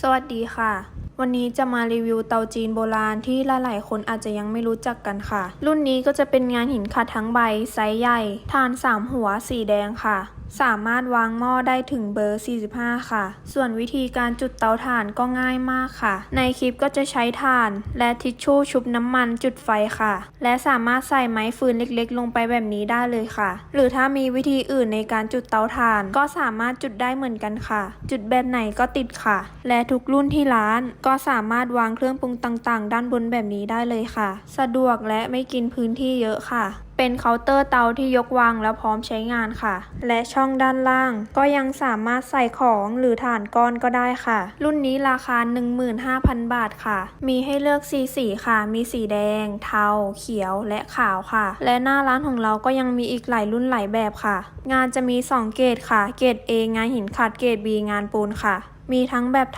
สวัสดีค่ะวันนี้จะมารีวิวเตาจีนโบราณที่หลายๆคนอาจจะยังไม่รู้จักกันค่ะ รุ่นนี้ก็จะเป็นงานหินขัดทั้งใบไซส์ใหญ่ฐาน 3 หัวสีแดงค่ะ สามารถวางหม้อได้ถึงเบอร์ 45 ค่ะ ส่วนวิธีการจุดเตาถ่านก็ง่ายมากค่ะ ในคลิปก็จะใช้ถ่าน และทิชชู่ชุบน้ำมันจุดไฟค่ะ และสามารถใส่ไม้ฟืนเล็กๆ ลงไปแบบนี้ได้เลยค่ะ หรือถ้ามีวิธีอื่นในการจุดเตาถ่าน ก็สามารถจุดได้เหมือนกันค่ะ จุดแบบไหนก็ติดค่ะ และทุกรุ่นที่ร้านก็สามารถวางเครื่องปรุงต่างๆ ด้านบนแบบนี้ได้เลยค่ะ สะดวกและไม่กินพื้นที่เยอะค่ะ เป็นเคาน์เตอร์เตาที่ยกวางแล้วพร้อมใช้งานค่ะ และช่องด้านล่าง ก็ยังสามารถใส่ของหรือถ่านก้อนก็ได้ค่ะ รุ่นนี้ราคา 15,000 บาทค่ะ มีให้เลือกสีสีค่ะ มีสีแดง เทา เขียวและขาวค่ะ และหน้าร้านของเราก็ยังมีอีกหลายรุ่นหลายแบบค่ะ งานจะมี 2 เกรดค่ะ เกรด A งานหินขัด เกรด B งานปูนค่ะ มีทั้งแบบ